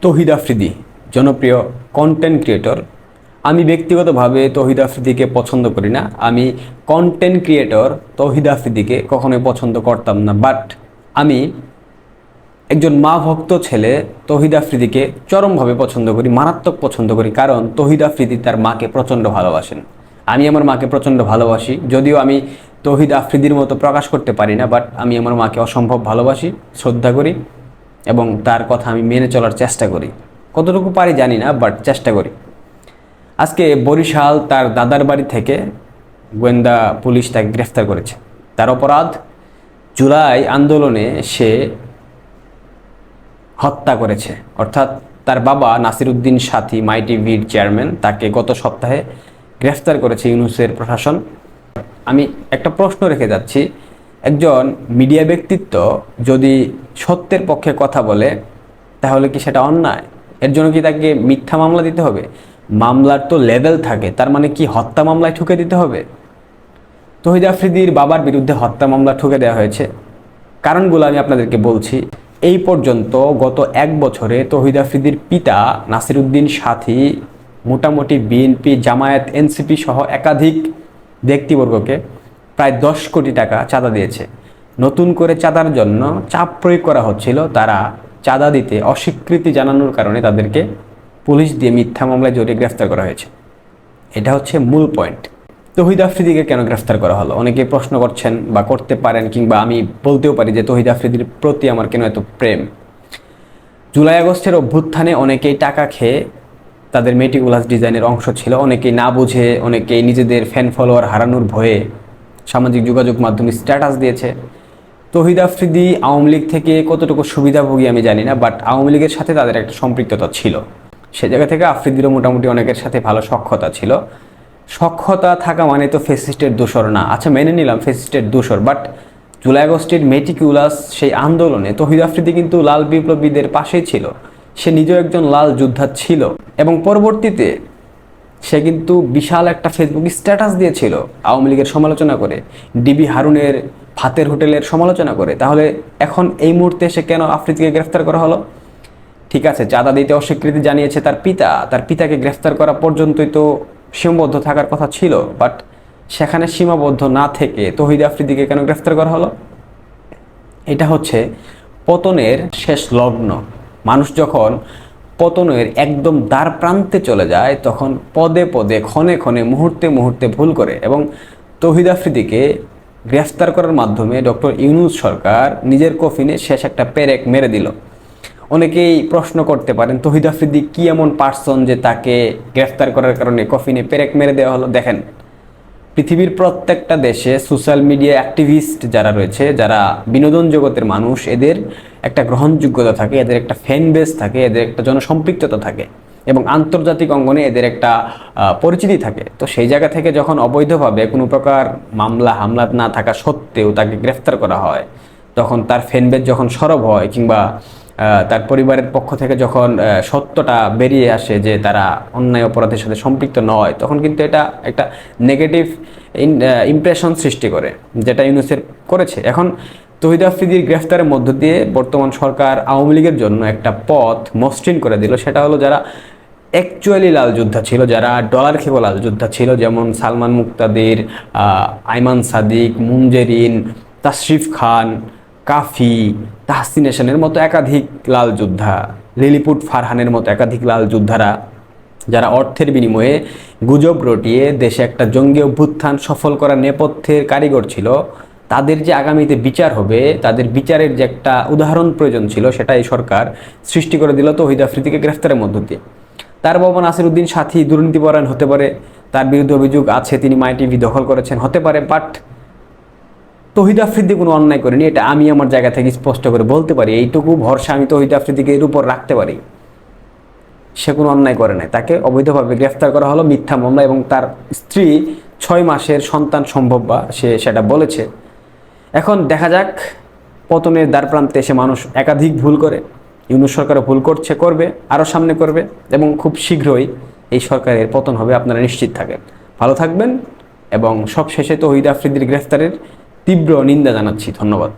তহিদ আফ্রিদি, জনপ্রিয় content creator আমি ব্যক্তিগতভাবে তহিদ আফ্রিদিকে পছন্দ করি না। আমি কন্টেন্ট ক্রিয়েটর তহিদ আফ্রিদিকে কখনোই পছন্দ করতাম না। বাট আমি একজন মা ভক্ত ছেলে তহিদ আফ্রিদিকে চরমভাবে পছন্দ করি, মারাত্মক পছন্দ করি। কারণ তহিদ আফ্রিদি তার মাকে প্রচণ্ড ভালোবাসেন। আমি আমার মাকে প্রচণ্ড ভালোবাসি। যদিও আমি তহিদ আফ্রিদির মতো প্রকাশ করতে পারি না বাট আমি আমার মাকে অসম্ভব ভালোবাসি, শ্রদ্ধা করি। এবং তার কথা আমি মেনে চলার চেষ্টা করি। কতটুকু পারি জানি না বাট চেষ্টা করি। আজকে বরিশাল তার দাদার বাড়ি থেকে গোয়েন্দা পুলিশ তাকে গ্রেফতার করেছে। তার অপরাধ, জুলাই আন্দোলনে সে হত্যা করেছে। অর্থাৎ তার বাবা নাসিরুদ্দিন সাথী মাই টিভির চেয়ারম্যান, তাকে গত সপ্তাহে গ্রেফতার করেছে ইউনুসের প্রশাসন। আমি একটা প্রশ্ন রেখে যাচ্ছি একজন মিডিয়া ব্যক্তিত্ব যদি সত্যের পক্ষে কথা বলে, তাহলে কি সেটা অন্যায়? এর জন্য কি তাকে মিথ্যা মামলা দিতে হবে? মামলার তো লেভেল থাকে, তার মানে কি হত্যা মামলায় ঠুকে দিতে হবে? তহিদ আফ্রিদির বাবার বিরুদ্ধে হত্যা মামলা ঠুকে দেওয়া হয়েছে। কারণগুলো আমি আপনাদেরকে বলছি। এই পর্যন্ত গত এক বছরে তহিদ আফ্রিদির পিতা নাসিরুদ্দিন সাথী, মোটামুটি বিএনপি, জামায়াত, এনসিপি সহ একাধিক ব্যক্তিবর্গকে প্রায় দশ কোটি টাকা চাঁদা দিয়েছে। নতুন করে চাঁদার জন্য চাপ প্রয়োগ করা হচ্ছিল। তারা চাঁদা দিতে অস্বীকৃতি জানানোর কারণে তাদেরকে পুলিশ দিয়ে মিথ্যা মামলায় জড়িয়ে গ্রেফতার করা হয়েছে। এটা হচ্ছে মূল পয়েন্ট। তহিদ আফ্রিদিকে কেন গ্রেফতার করা হলো? অনেকে প্রশ্ন করছেন বা করতে পারেন কিংবা আমি বলতেও পারি যে তহিদ আফ্রিদির প্রতি আমার কেন এত প্রেম? জুলাই আগস্টের অভ্যুত্থানে অনেকেই টাকা খেয়ে তাদের মেটিকুলাস ডিজাইনের অংশ ছিল। অনেকেই না বুঝে, অনেকেই নিজেদের ফ্যান ফলোয়ার হারানোর ভয়ে সামাজিক যোগাযোগ মাধ্যমে স্ট্যাটাস দিয়েছে। তহিদ আফ্রিদি আওয়ামী লীগ থেকে কতটুকু সুবিধাভোগী আমি জানি না বাট আওয়ামী লীগের সাথে তাদের একটা সম্পৃক্ততা ছিল। সে জায়গা থেকে আফ্রিদিরও মোটামুটি অনেকের সাথে ভালো সক্ষতা ছিল। সক্ষতা থাকা মানে তো ফেসিস্টের দোষর না। আচ্ছা মেনে নিলাম ফেসিস্টের দোষর বাট জুলাই আগস্টের মেটিকুলাস সেই আন্দোলনে তহিদ আফ্রিদি কিন্তু লাল বিপ্লবীদের পাশেই ছিল। সে নিজেও একজন লাল যোদ্ধা ছিল। এবং পরবর্তীতে সে কিন্তু বিশাল একটা ফেসবুক স্ট্যাটাস দিয়েছিল আওয়ামী লীগের সমালোচনা করে ডিবি হারুনের ভাতের হোটেলের সমালোচনা করে। তাহলে এখন এই মুহূর্তে সে কেন আফ্রিদিকে গ্রেফতার করা হলো? ঠিক আছে, চাঁদা দিতে অস্বীকৃতি জানিয়েছে তার পিতা। তার পিতাকে গ্রেফতার করা পর্যন্তই তো সীমাবদ্ধ থাকার কথা ছিল বাট সেখানে সীমাবদ্ধ না থেকে তহিদ আফ্রিদিকে কেন গ্রেফতার করা হলো? এটা হচ্ছে পতনের শেষ লগ্ন। মানুষ যখন পতনের একদম দ্বার প্রান্তে চলে যায়, তখন পদে পদে, ক্ষণে ক্ষণে, মুহূর্তে মুহূর্তে ভুল করে এবং তহিদ আফ্রিদিকে গ্রেফতার করার মাধ্যমে ডক্টর ইউনুস সরকার নিজের কফিনে শেষ একটা পেরেক মেরে দিল। অনেকেই প্রশ্ন করতে পারেন, তহিদ আফ্রিদি কি এমন পার্সন যে তাকে গ্রেফতার করার কারণে কফিনে পেরেক মেরে দেওয়া হলো? দেখেন পৃথিবীর প্রত্যেকটা দেশে সোশ্যাল মিডিয়া অ্যাক্টিভিস্ট যারা রয়েছে, যারা বিনোদন জগতের মানুষ, এদের একটা গ্রহণযোগ্যতা থাকে, এদের একটা ফ্যান বেস থাকে, এদের একটা জনসম্পৃক্ততা থাকে এবং আন্তর্জাতিক অঙ্গনে এদের একটা পরিচিতি থাকে। তো সেই জায়গা থেকে যখন অবৈধভাবে কোনো প্রকার মামলা, হামলা না থাকা সত্ত্বেও তাকে গ্রেফতার করা হয়, তখন তার ফ্যানবেজ যখন সরব হয় কিংবা তার পরিবারের পক্ষ থেকে যখন সত্যটা বেরিয়ে আসে যে তারা অন্যায় অপরাধের সাথে সম্পৃক্ত নয়, তখন কিন্তু এটা একটা নেগেটিভ ইমপ্রেশন সৃষ্টি করে, যেটা ইউনুসের করেছে। এখন তহিদ আফ্রিদির গ্রেফতারের মধ্য দিয়ে বর্তমান সরকার আওয়ামী লীগের জন্য একটা পথ মসৃণ করে দিল। সেটা হলো যারা অ্যাকচুয়ালি লাল যোদ্ধা ছিল, যারা ডলার খেকো লাল যোদ্ধা ছিল, যেমন সালমান মুক্তাদির আইমান সাদিক মুঞ্জেরিন তাশরিফ খান, কাফি তাহসিন এসানের মতো একাধিক লাল যোদ্ধা, লিলিপুট ফারহানের মতো একাধিক লাল যোদ্ধারা, যারা অর্থের বিনিময়ে গুজব রটিয়ে দেশে একটা জঙ্গি অভ্যুত্থান সফল করার নেপথ্যের কারিগর ছিল, তাদের যে আগামীতে বিচার হবে, তাদের বিচারের যে একটা উদাহরণ প্রয়োজন ছিল সেটা এই সরকার সৃষ্টি করে দিল তহিদ আফ্রিদিকে গ্রেফতারের মধ্য দিয়ে। তার বাবা নাসিরুদ্দিন সাথী দুর্নীতিপরায়ণ হতে পারে, তার বিরুদ্ধে অভিযোগ আছে, তিনি মাই টিভি দখল করেছেন, হতে পারে, বাট তহিদ আফ্রিদি কোনো অন্যায় করেনি, এটা আমি আমার জায়গা থেকে স্পষ্ট করে বলতে পারি, এইটুকু ভরসা আমি তহিদ আফ্রিদিকে এর উপর রাখতে পারি। সে কোনো অন্যায় করে নাই, তাকে অবৈধভাবে গ্রেফতার করা হলো মিথ্যা মামলা এবং তার স্ত্রী ছয় মাসের সন্তান সম্ভব বা সে সেটা বলেছে। এখন দেখা যাক, পতনের দ্বার প্রান্তে এসে মানুষ একাধিক ভুল করে, ইউনুস সরকারও ভুল করছে, করবে, আরও সামনে করবে এবং খুব শীঘ্রই এই সরকারের পতন হবে, আপনারা নিশ্চিত থাকেন। ভালো থাকবেন এবং সব শেষে তহিদ আফ্রিদির গ্রেফতারের তীব্র নিন্দা জানাচ্ছি ধন্যবাদ।